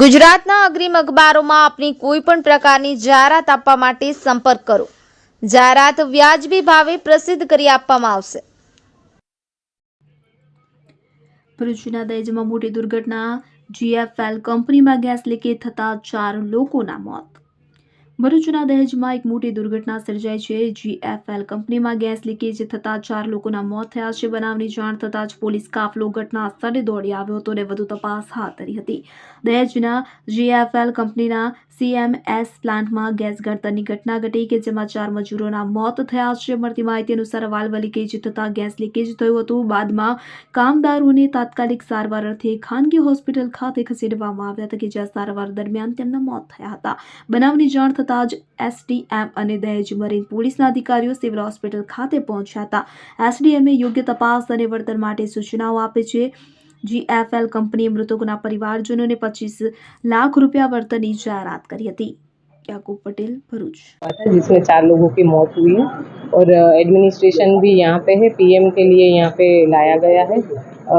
ગુજરાતના અગ્રીમ અખબારોમાં આપની કોઈ પણ પ્રકારની જાહેરાત આપવા માટે સંપર્ક કરો. જાહેરાત વ્યાજબી ભાવે પ્રસિદ્ધ કરી આપવામાં આવશે. ભરૂચના દહેજમાં મોટી દુર્ઘટના જીએફએલ કંપનીમાં ગેસ લીકેજ થતા ચાર લોકોના મોત. ભરૂચના દહેજમાં એક મોટી દુર્ઘટના સર્જાઈ છે. જીએફએલ કંપનીમાં ગેસ લીકેજ થતાં ચાર લોકોના મોત થયા છે. બનાવની જાણ થતાં જ પોલીસ કાફલો ઘટના સ્થળે દોડી આવ્યો હતો અને વધુ તપાસ હાથ ધરી હતી. દહેજના જીએફએલ કંપનીના સીએમએસ પ્લાન્ટમાં ગેસ ગળતરની ઘટના ઘટી કે જેમાં ચાર મજૂરોના મોત થયા છે. મળતી માહિતી અનુસાર વાલ્વ લીકેજ થતાં ગેસ લીકેજ થયું હતું. બાદમાં કામદારોને તાત્કાલિક સારવાર અર્થે ખાનગી હોસ્પિટલ ખાતે ખસેડવામાં આવ્યા હતા કે જ્યાં સારવાર દરમિયાન તેમના મોત થયા હતા. બનાવની જાણ થતાં જ એસડીએમ અને દહેજ મરીન પોલીસના અધિકારીઓ સિવિલ હોસ્પિટલ ખાતે પહોંચ્યા હતા એસડીએમે યોગ્ય તપાસ અને વળતર માટે સૂચનાઓ આપે છે જીએફએલ કંપનીએ મૃતકોના પરિવારજનોને પચીસ લાખ रुपया વળતરની જાહેરાત કરી હતી याकूब पटेल भरूच जिसमें चार लोगों की मौत हुई है और एडमिनिस्ट्रेशन भी यहाँ पे है पीएम के लिए यहाँ पे लाया गया है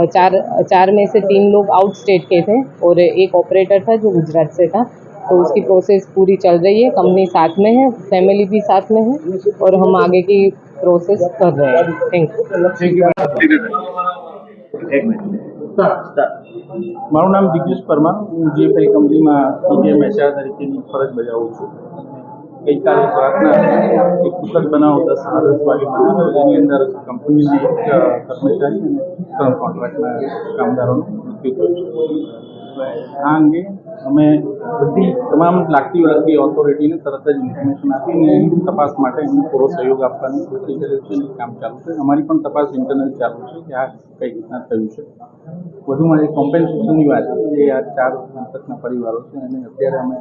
चार चार में से तीन लोग आउट स्टेट के थे और एक ऑपरेटर था जो गुजरात से था तो उसकी प्रोसेस पूरी चल रही है कंपनी साथ में है फैमिली भी साथ में है और हम आगे की प्रोसेस कर रहे हैं थैंक यू એક મિનિટ મારું નામ દિગ્નેશ પરમાર હું જીએફએલ કંપનીમાં પીજીએમ એચઆર તરીકેની ફરજ બજાવું છું ગઈકાલે રાતના એક દુઃખદ બનાવ દસ સાડા દસ વાગે બન્યો જેની અંદર કંપનીના એક અ, કર્મચારી અને ત્રણ કોન્ટ્રાક્ટના કામદારોનું મૃત્યુ થયું છે આ અંગે અમે બધી તમામ લાગતી વળગતી ઓથોરિટીને તરત જ ઇન્ફોર્મેશન આપીને તપાસ માટે એમને પૂરો સહયોગ આપવાની કોશિશ કર્યો છે અને કામ ચાલુ છે. અમારી પણ તપાસ ઇન્ટરનલ ચાલુ છે કે આ કઈ રીતના થયું છે. વધુમાં જે કોમ્પેન્સેશનની વાત છે જે આ ચાર મૃતકના પરિવારો છે અને અત્યારે અમે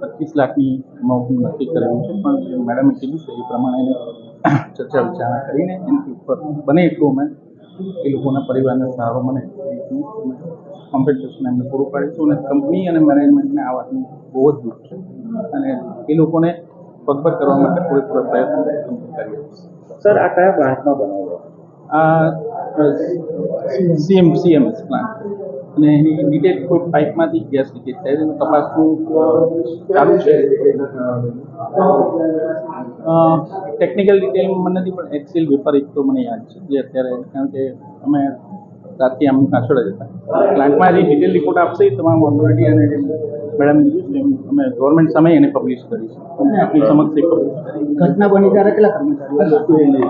પચીસ લાખની અમાઉન્ટનું નક્કી કરેલું છે. પણ મેડમે કીધું છે એ પ્રમાણે એને ચર્ચા વિચારણા કરીને એની ઉપર બને એટલું અમે એ લોકોના પરિવારને સહારો મને એ રીતનું કોમ્પેન્સેશન એમને પૂરું પાડીશું અને કંપની અને મેનેજમેન્ટને આ વાતનું બહુ જ દુઃખ છે. અને એ લોકોને પગભર કરવા માટે પૂરેપૂરો પ્રયત્ન કરીએ સર આ કયા બ્રાન્ચમાં બનાવ્યો આ સીએમ સીએમએસ પ્લાન્ટ અને એની ડિટેલ કોઈ પાઇપમાંથી ગેસ લીકેજ થાય છે તપાસનું ચાલુ છે? ટેકનિકલ ડિટેલ મને નથી પણ એક્સિલ વેપર એક તો મને યાદ છે જે અત્યારે કારણ કે અમે રાતથી આમની પાછળ જ હતા. પ્લાન્ટમાં જે ડિટેલ રિપોર્ટ આપશે એ તમામ ઓથોરિટી અને જે મેડમ કીધું એમ અમે ગવર્મેન્ટ સામે એને પબ્લિશ કરીશું. આપણી સમક્ષ એ પબ્લિશ ઘટના બની ત્યારે કેટલા કર્મચારીઓ?